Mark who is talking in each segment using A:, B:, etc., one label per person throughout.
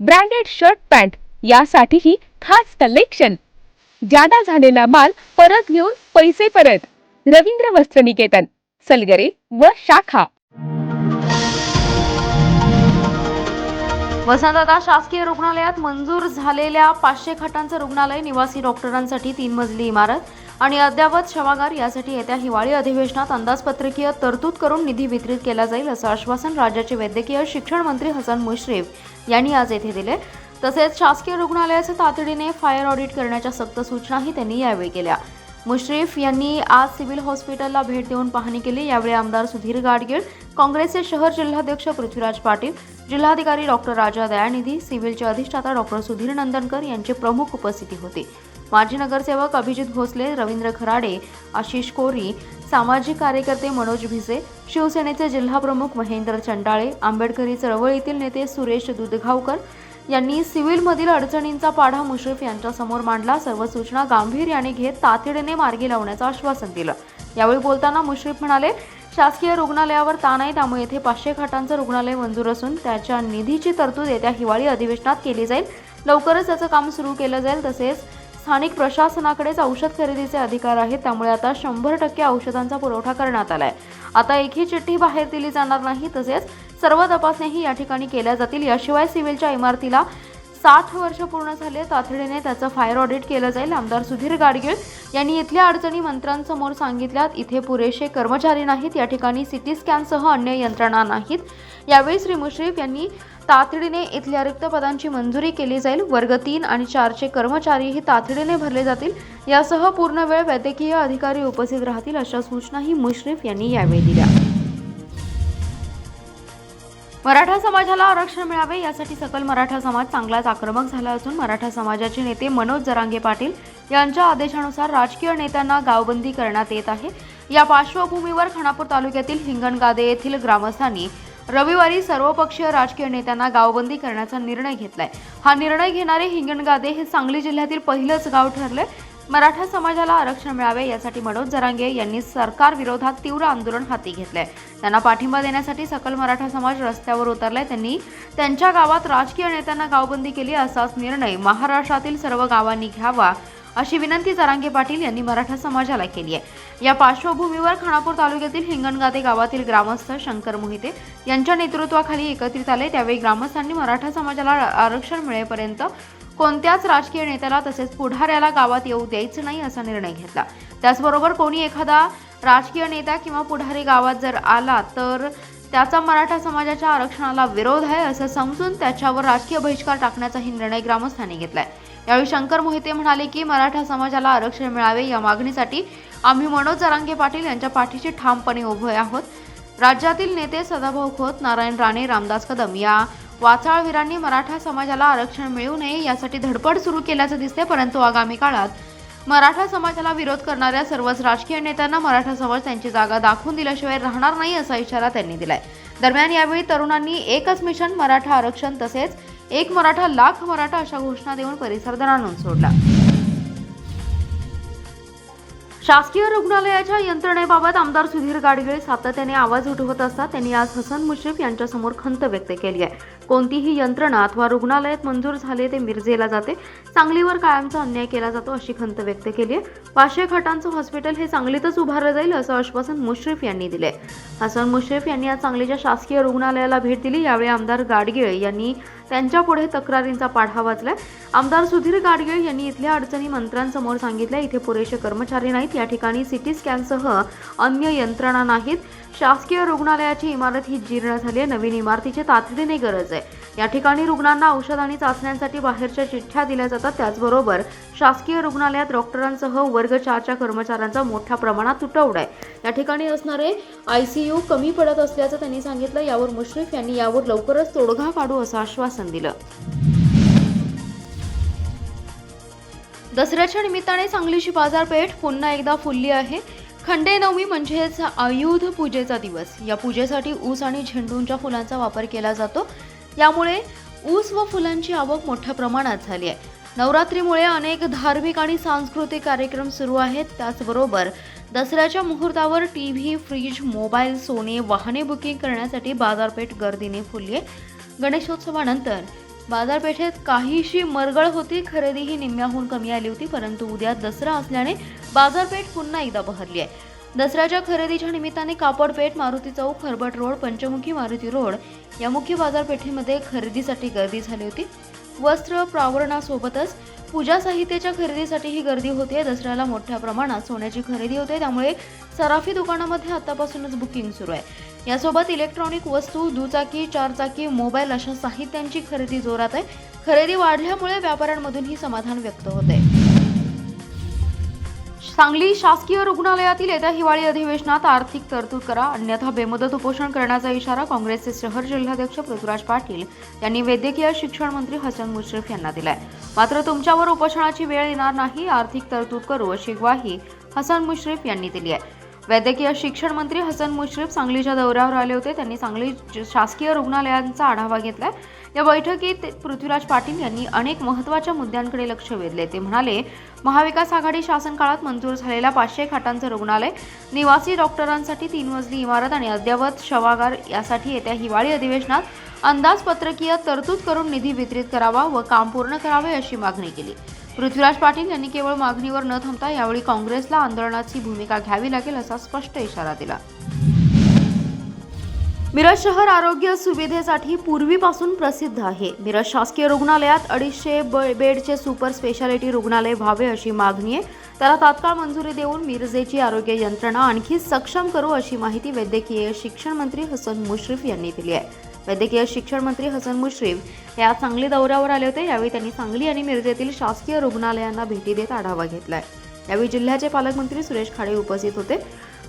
A: branded shirt pant यासाठीही खास collection. जादा झालेला माल परत घेऊन पैसे परत. रवींद्र वस्त्र निकेतन सलगरे व शाखा.
B: वसंतदादा शासकीय रुग्णालयात मंजूर झालेल्या पाचशे खाटांचं रुग्णालय निवासी डॉक्टरांसाठी तीन मजली इमारत आणि अद्ययावत शवागार यासाठी येत्या हिवाळी अधिवेशनात अंदाजपत्रकीय तरतूद करून निधी वितरित केला जाईल असं आश्वासन राज्याचे वैद्यकीय शिक्षण मंत्री हसन मुश्रीफ यांनी आज येथे दिले. तसेच शासकीय रुग्णालयाचे तातडीने फायर ऑडिट करण्याच्या सक्त सूचनाही त्यांनी यावेळी केल्या. मुश्रीफ यांनी आज सिव्हिल हॉस्पिटलला भेट देऊन पाहणी केली. यावेळी आमदार सुधीर गाडगीळ काँग्रेसचे शहर जिल्हाध्यक्ष पृथ्वीराज पाटील जिल्हाधिकारी डॉक्टर राजा दयानिधी सिव्हिलचे अधिष्ठाता डॉक्टर सुधीर नंदनकर यांची प्रमुख उपस्थिती होती. माजी नगरसेवक अभिजित भोसले रवींद्र खराडे आशिष कोरी सामाजिक कार्यकर्ते मनोज भिसे शिवसेनेचे जिल्हाप्रमुख महेंद्र चंडाळे आंबेडकरी चळवळीतील नेते सुरेश दुधगावकर यांनी सिव्हिलमधील अडचणींचा पाढा मुश्रीफ यांच्यासमोर मांडला. सर्व सूचना गांभीर्याने घेत तातडीने मार्गी लावण्याचं आश्वासन दिलं. यावेळी बोलताना मुश्रीफ म्हणाले शासकीय रुग्णालयावर ताण आहे त्यामुळे येथे पाचशे खाटांचं रुग्णालय मंजूर असून त्याच्या निधीची तरतूद येत्या हिवाळी अधिवेशनात केली जाईल. लवकरच त्याचं काम सुरू केलं जाईल. तसेच स्थानिक प्रशासनाकडेच औषध खरेदीचे अधिकार आहेत. त्यामुळे आता शंभर टक्के औषधांचा पुरवठा करण्यात आलाय. आता एकही चिठ्ठी बाहेर दिली जाणार नाही. तसेच सर्व तपासण्याही या ठिकाणी केल्या जातील. याशिवाय सिव्हिलच्या इमारतीला साठ वर्ष पूर्ण झाले. तातडीने त्याचं फायर ऑडिट केलं जाईल. आमदार सुधीर गाडगीळ यांनी इथल्या अडचणी मंत्र्यांसमोर सांगितल्यात. इथे पुरेसे कर्मचारी नाहीत. या ठिकाणी सिटी स्कॅनसह अन्य यंत्रणा नाहीत. यावेळी श्री मुश्रीफ यांनी तातडीने इथल्या रिक्त पदांची मंजुरी केली जाईल. वर्ग तीन आणि चारचे कर्मचारीही तातडीने भरले जातील. यासह पूर्ण वेळ वैद्यकीय अधिकारी उपस्थित राहतील अशा सूचनाही मुश्रीफ यांनी यावेळी दिल्या. मराठा समाजाला आरक्षण मिळावे यासाठी सकल मराठा समाज चांगलाच आक्रमक झाला असून मराठा समाजाचे नेते मनोज जरांगे पाटील यांच्या आदेशानुसार राजकीय नेत्यांना गावबंदी करण्यात येत आहे. या पार्श्वभूमीवर खानापूर तालुक्यातील हिंगणगादे येथील ग्रामस्थांनी रविवारी सर्वपक्षीय राजकीय नेत्यांना गावबंदी करण्याचा निर्णय घेतलाय. हा निर्णय घेणारे हिंगणगादे हे सांगली जिल्ह्यातील पहिलंच गाव ठरले मराठा समाजाला आरक्षण मिळावे यासाठी मनोज जरांगे यांनी सरकार विरोधात तीव्र आंदोलन हाती घेतलंय. त्यांना पाठिंबा देण्यासाठी सकल मराठा समाज रस्त्यावर उतरलाय. त्यांनी त्यांच्या गावात राजकीय नेत्यांना गावबंदी केली असाच निर्णय महाराष्ट्रातील सर्व गावांनी घ्यावा अशी विनंती जरांगे पाटील यांनी मराठा समाजाला केली आहे. या पार्श्वभूमीवर खानापूर तालुक्यातील हिंगणगाते गावातील ग्रामस्थ शंकर मोहिते यांच्या नेतृत्वाखाली एकत्रित आले. त्यावेळी ग्रामस्थांनी मराठा समाजाला आरक्षण मिळेपर्यंत कोणत्याच राजकीय नेत्याला तसेच पुढाऱ्याला गावात येऊ द्यायचं नाही असा निर्णय घेतला. त्याचबरोबर कोणी एखादा राजकीय नेता किंवा पुढारी गावात जर आला तर त्याचा मराठा समाजाच्या आरक्षणाला विरोध आहे असं समजून त्याच्यावर राजकीय बहिष्कार टाकण्याचाही निर्णय ग्रामस्थांनी घेतलाय. यावेळी शंकर मोहिते म्हणाले की मराठा समाजाला आरक्षण मिळावे या मागणीसाठी आम्ही मनोज जरांगे पाटील यांच्या पाठीशी ठामपणे उभे आहोत. राज्यातील नेते सदाभाऊ खोत नारायण राणे रामदास कदम या वाचाळवीरांनी मराठा समाजाला आरक्षण मिळू नये यासाठी धडपड सुरू केल्याचं दिसते परंतु आगामी काळात मराठा समाजाला विरोध करणाऱ्या सर्वच राजकीय नेत्यांना मराठा समाज त्यांची जागा दाखवून दिल्याशिवाय राहणार नाही असा इशारा त्यांनी दिलाय. दरम्यान यावेळी तरुणांनी एकच मिशन मराठा आरक्षण तसेच एक मराठा लाख मराठा अशा घोषणा देऊन परिसर दणाणून सोडला. शासकीय रुग्णालयाच्या यंत्रणेबाबत आमदार सुधीर गाडगीळ सातत्याने आवाज उठवत असता त्यांनी आज हसन मुश्रीफ यांच्यासमोर खंत व्यक्त केली आहे. कोणतीही यंत्रणा अथवा रुग्णालयात मंजूर झाले ते मिरजेला जाते. सांगलीवर कायमचा अन्याय केला जातो अशी खंत व्यक्त केली आहे. पाचशे खाटांचं हॉस्पिटल हे सांगलीतच उभारलं जाईल असं आश्वासन मुश्रीफ यांनी दिले हसन मुश्रीफ यांनी आज सांगलीच्या शासकीय रुग्णालयाला भेट दिली. यावेळी आमदार गाडगिळ यांनी त्यांच्या पुढे तक्रारींचा पाढा वाचलाय. आमदार सुधीर गाडगीळ यांनी इथल्या अडचणी मंत्र्यांसमोर सांगितल्या. इथे पुरेसे कर्मचारी नाहीत. या ठिकाणी सिटी स्कॅनसह अन्य यंत्रणा नाहीत. शासकीय रुग्णालयाची इमारत ही जीर्ण झाली आहे. नवीन इमारतीची तातडीने गरज आहे. या ठिकाणी रुग्णांना औषध आणि चाचण्यांसाठी बाहेरच्या चिठ्ठ्या दिल्या जातात. त्याचबरोबर शासकीय रुग्णालयात डॉक्टरांसह वर्ग चारच्या कर्मचाऱ्यांचा मोठ्या प्रमाणात तुटवडा आहे. या ठिकाणी असणारे आय सी यू कमी पडत असल्याचं त्यांनी सांगितलं. यावर मुश्रीफ यांनी यावर लवकरच तोडगा काढू असं आश्वासन दिलं. दसऱ्याच्या निमित्ताने सांगलीची बाजारपेठ पुन्हा एकदा फुलली आहे. खंडेनवमी म्हणजेच आयुध पूजेचा दिवस. या पूजेसाठी ऊस आणि झेंडूंच्या फुलांचा वापर केला जातो. यामुळे ऊस व फुलांची आवक मोठ्या प्रमाणात झाली आहे. नवरात्रीमुळे अनेक धार्मिक आणि सांस्कृतिक कार्यक्रम सुरू आहेत. त्याचबरोबर दसऱ्याच्या मुहूर्तावर टी व्ही फ्रीज मोबाईल सोने वाहने बुकिंग करण्यासाठी बाजारपेठ गर्दीने फुलली आहे. गणेशोत्सवानंतर बाजारपेठेत काहीशी मरगळ होती खरेदी ही निम्म्याहून कमी आली होती परंतु उद्या दसरा असल्याने बाजारपेठ पुन्हा एकदा बहरली आहे. दसऱ्याच्या खरेदीच्या निमित्ताने कापडपेठ मारुती चौक खरबट रोड पंचमुखी मारुती रोड या मुख्य बाजारपेठेमध्ये खरेदीसाठी गर्दी झाली होती. वस्त्र प्रावरणासोबतच पूजा साहित्याच्या खरेदीसाठी ही गर्दी होते. दसऱ्याला मोठ्या प्रमाणात सोन्याची खरेदी होते. त्यामुळे सराफी दुकानामध्ये आतापासूनच बुकिंग सुरू आहे. यासोबत इलेक्ट्रॉनिक वस्तू दुचाकी चारचाकी मोबाईल अशा साहित्यांची खरेदी जोरात आहे. खरेदी वाढल्यामुळे व्यापाऱ्यांमधूनही समाधान व्यक्त होते सांगली शासकीय रुग्णालयातील येत्या हिवाळी अधिवेशनात आर्थिक तरतूद करा अन्यथा बेमुदत उपोषण करण्याचा इशारा काँग्रेसचे शहर जिल्हाध्यक्ष पृथ्वीराज पाटील यांनी वैद्यकीय शिक्षण मंत्री हसन मुश्रीफ यांना दिलाय. मात्र तुमच्यावर उपोषणाची वेळ येणार नाही आर्थिक तरतूद करू अशी ग्वाही हसन मुश्रीफ यांनी दिली आहे. वैद्यकीय शिक्षण मंत्री हसन मुश्रीफ सांगलीच्या दौऱ्यावर आले होते. त्यांनी सांगली शासकीय रुग्णालयांचा आढावा घेतला या बैठकीत पृथ्वीराज पाटील यांनी अनेक महत्त्वाच्या मुद्द्यांकडे लक्ष वेधले. ते म्हणाले महाविकास आघाडी शासन काळात मंजूर झालेल्या पाचशे खाटांचं रुग्णालय निवासी डॉक्टरांसाठी तीन मजली इमारत आणि अद्ययावत शवागार यासाठी येत्या हिवाळी अधिवेशनात अंदाजपत्रकीय तरतूद करून निधी वितरित करावा व काम पूर्ण करावे अशी मागणी केली. पृथ्वीराज पाटील यांनी केवळ मागणीवर न थांबता यावेळी काँग्रेसला आंदोलनाची भूमिका घ्यावी लागेल असा स्पष्ट इशारा दिला. मिरज शहर आरोग्य सुविधेसाठी पूर्वीपासून प्रसिद्ध आहे. मिरज शासकीय रुग्णालयात अडीचशे बेडचे सुपर स्पेशालिटी रुग्णालय व्हावे अशी मागणी आहे. त्याला तात्काळ मंजुरी देऊन मिरजेची आरोग्य यंत्रणा आणखी सक्षम करू अशी माहिती वैद्यकीय शिक्षण मंत्री हसन मुश्रीफ यांनी दिली आहे. वैद्यकीय शिक्षण मंत्री हसन मुश्रीफ हे आज सांगली दौऱ्यावर आले होते. यावेळी त्यांनी सांगली आणि मिरजेतील शासकीय रुग्णालयांना भेटी देत आढावा घेतलाय. यावेळी जिल्ह्याचे पालकमंत्री सुरेश खाडे उपस्थित होते.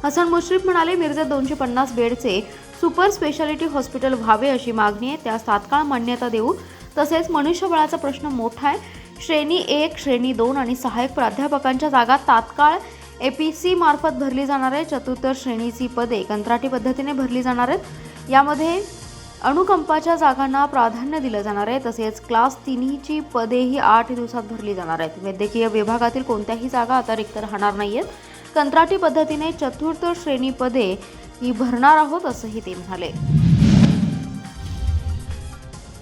B: हसन मुश्रीफ म्हणाले मिरजेत दोनशे पन्नास बेडचे सुपर स्पेशालिटी हॉस्पिटल व्हावे अशी मागणी आहे. त्यास तात्काळ मान्यता देऊ. तसेच मनुष्यबळाचा प्रश्न मोठा आहे. श्रेणी एक श्रेणी दोन आणि सहाय्यक प्राध्यापकांच्या जागा तात्काळ ए पी सी मार्फत भरली जाणार आहे. चतुर्थ श्रेणीची पदे कंत्राटी पद्धतीने भरली जाणार आहेत. यामध्ये अणुकंपाच्या जागांना प्राधान्य दिलं जाणार आहे तसेच क्लास तिन्हीची पदेही आठ दिवसात भरली जाणार आहेत. वैद्यकीय विभागातील कोणत्याही जागा आता रिक्त राहणार नाही आहेत कंत्राटी पद्धतीने चतुर्थ श्रेणी पदे ही भरणार आहोत असंही ते म्हणाले.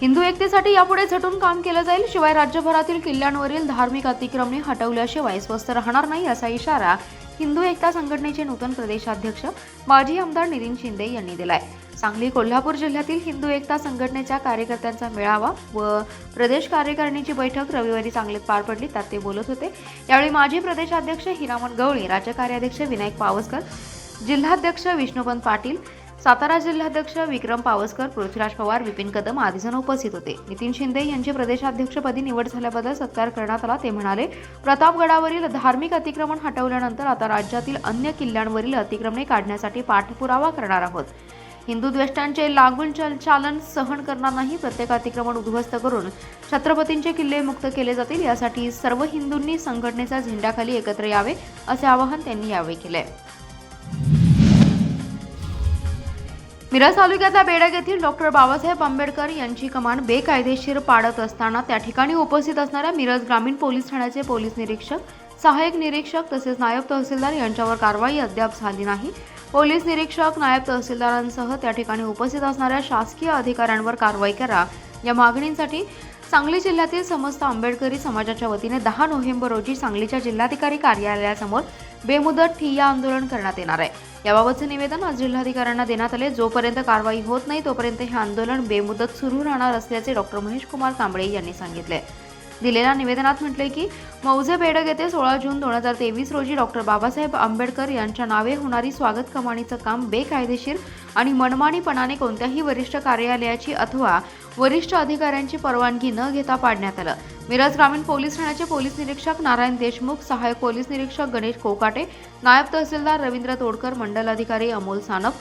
B: हिंदू एकतेसाठी यापुढे झटून काम केलं जाईल शिवाय राज्यभरातील किल्ल्यांवरील धार्मिक अतिक्रमणे हटवल्याशिवाय स्वस्थ राहणार नाही असा इशारा हिंदू एकता संघटनेचे नूतन प्रदेशाध्यक्ष माजी आमदार नितीन शिंदे यांनी दिलाय. सांगली कोल्हापूर जिल्ह्यातील हिंदू एकता संघटनेच्या कार्यकर्त्यांचा मेळावा व प्रदेश कार्यकारिणीची बैठक रविवारी सांगलीत पार पडली त्यात ते बोलत होते. यावेळी माजी प्रदेशाध्यक्ष हिरामण गवळी राज्य कार्याध्यक्ष विनायक पावसकर जिल्हाध्यक्ष विष्णुपंत पाटील सातारा जिल्हाध्यक्ष विक्रम पावसकर पृथ्वीराज पवार विपिन कदम आदीजण उपस्थित होते. नितीन शिंदे यांची प्रदेशाध्यक्षपदी निवड झाल्याबद्दल सत्कार करण्यात आला ते म्हणाले प्रतापगडावरील धार्मिक अतिक्रमण हटवल्यानंतर आता राज्यातील अन्य किल्ल्यांवरील अतिक्रमणे काढण्यासाठी पाठपुरावा करणार आहोत. हिंदू द्वेष्टांचे लागून चालन सहन करणार नाही प्रत्येक अतिक्रमण उद्ध्वस्त करून छत्रपतींचे किल्ले मुक्त केले जातील यासाठी सर्व हिंदूंनी संघटनेच्या झेंड्याखाली एकत्र यावे असे आवाहन त्यांनी यावेळी केले. मिरज तालुक्यातल्या बेडग येथील डॉक्टर बाबासाहेब आंबेडकर यांची कमान बेकायदेशीर पाडत असताना त्या ठिकाणी उपस्थित असणाऱ्या मिरज ग्रामीण पोलीस ठाण्याचे पोलीस निरीक्षक सहाय्यक निरीक्षक तसेच नायब तहसीलदार यांच्यावर कारवाई अद्याप झाली नाही. पोलीस निरीक्षक नायब तहसीलदारांसह त्या ठिकाणी उपस्थित असणाऱ्या शासकीय अधिकाऱ्यांवर कारवाई करा. या मागणींसाठी सांगली जिल्ह्यातील समस्त आंबेडकरी समाजाच्या वतीने दहा नोव्हेंबर रोजी सांगलीच्या जिल्हाधिकारी कार्यालयासमोर बेमुदत ठिय्या आंदोलन करण्यात येणार आहे. याबाबतचे निवेदन आज जिल्हाधिकाऱ्यांना देण्यात आले. जोपर्यंत कारवाई होत नाही तोपर्यंत हे आंदोलन बेमुदत सुरू राहणार असल्याचे डॉक्टर महेश कुमार कांबळे यांनी सांगितले. दिलेल्या निवेदनात म्हटले की मौजे बेडग येथे सोळा जून दोन हजार तेवीस रोजी डॉक्टर बाबासाहेब आंबेडकर यांच्या नावे होणारी स्वागत कमानीचं काम बेकायदेशीर आणि मनमानीपणाने कोणत्याही वरिष्ठ कार्यालयाची अथवा वरिष्ठ अधिकाऱ्यांची परवानगी न घेता पाडण्यात आलं. मिरज ग्रामीण पोलीस ठाण्याचे पोलीस निरीक्षक नारायण देशमुख सहाय्यक पोलीस निरीक्षक गणेश कोकाटे नायब तहसीलदार रवींद्र तोडकर मंडल अधिकारी अमोल सानप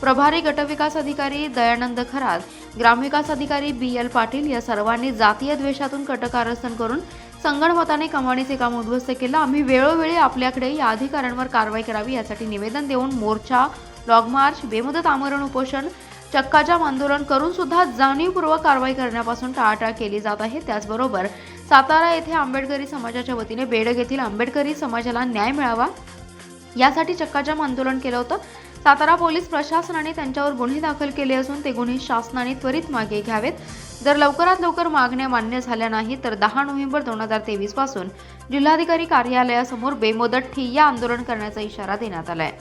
B: प्रभारी गटविकास अधिकारी दयानंद खरात ग्रामविकास अधिकारी बी एल पाटील या सर्वांनी जातीय द्वेषातून कटकारस्थान करून संगणमताने कमानीचे काम उद्ध्वस्त केलं. आम्ही वेळोवेळी आपल्याकडे या अधिकाऱ्यांवर कारवाई करावी यासाठी निवेदन देऊन मोर्चा लॉग मार्च बेमुदत आमरण उपोषण चक्काजाम आंदोलन करून सुद्धा जाणीवपूर्वक कारवाई करण्यापासून टाळाटाळ केली जात आहे. त्याचबरोबर सातारा येथे आंबेडकरी समाजाच्या वतीने बेडग येथील आंबेडकरी समाजाला न्याय मिळावा. यासाठी चक्काजाम आंदोलन केलं होतं. सातारा पोलीस प्रशासनाने त्यांच्यावर गुन्हे दाखल केले असून ते गुन्हे शासनाने त्वरित मागे घ्यावेत. जर लवकरात लवकर मागण्या मान्य झाल्या नाही तर दहा नोव्हेंबर दोन हजार तेवीसपासून जिल्हाधिकारी कार्यालयासमोर बेमुदत ठिय्या आंदोलन करण्याचा इशारा देण्यात आलाय.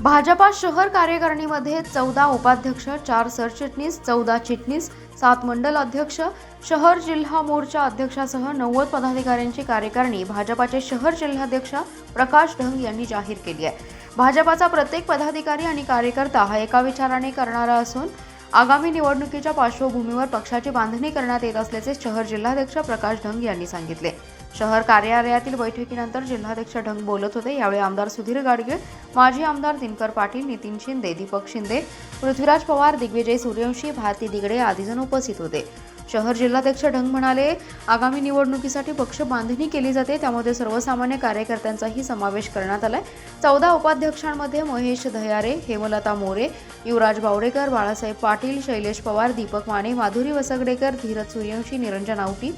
B: भाजपा शहर कार्यकारिणीमध्ये चौदा उपाध्यक्ष चार सरचिटणीस चौदा चिटणीस सात मंडल अध्यक्ष शहर जिल्हा मोर्चा अध्यक्षासह नव्वद पदाधिकाऱ्यांची कार्यकारिणी भाजपाचे शहर जिल्हाध्यक्ष प्रकाश ढंग यांनी जाहीर केली आहे. भाजपाचा प्रत्येक पदाधिकारी आणि कार्यकर्ता हा एका विचाराने करणारा असून आगामी निवडणुकीच्या पार्श्वभूमीवर पक्षाची बांधणी करण्यात येत असल्याचे शहर जिल्हाध्यक्ष प्रकाश ढंग यांनी सांगितले. शहर कार्यालयातील बैठकीनंतर जिल्हाध्यक्ष ढंग बोलत होते. यावेळी आमदार सुधीर गाडगीळ माजी आमदार दिनकर पाटील नितीन शिंदे दीपक शिंदे पृथ्वीराज पवार दिग्विजय सूर्यवंशी भारती दिगडे आदीजण उपस्थित होते. शहर जिल्हाध्यक्ष ढंग म्हणाले आगामी निवडणुकीसाठी पक्ष बांधणी केली जाते. त्यामध्ये सर्वसामान्य कार्यकर्त्यांचाही समावेश करण्यात आलाय. चौदा उपाध्यक्षांमध्ये महेश दह्यारे हेमलता मोरे युवराज बावडेकर बाळासाहेब पाटील शैलेश पवार दीपक माने माधुरी वसगडेकर धीरज सूर्यवंशी निरंजन आवटी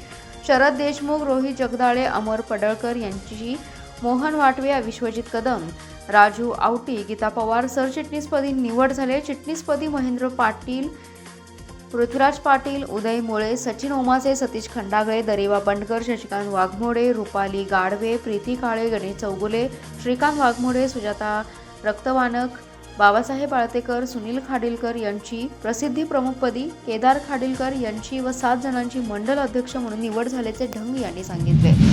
B: शरद देशमुख रोहित जगदाळे अमर पडळकर यांची मोहन वाटवे विश्वजित कदम राजू आवटी गीता पवार सरचिटणीसपदी निवड झाले. चिटणीसपदी महेंद्र पाटील पृथ्वीराज पाटील उदय मुळे सचिन ओमासे सतीश खंडागळे दरेवा बंडकर शशिकांत वाघमोडे रुपाली गाडवे प्रीती काळे गणेश चौगुले श्रीकांत वाघमोडे सुजाता रक्तवानक बाबासाहेब आळतेकर सुनील खाडिलकर यांची प्रसिद्धी प्रमुखपदी केदार खाडिलकर यांची व सात जणांची मंडल अध्यक्ष म्हणून निवड झाल्याचे ढंग यांनी सांगितले.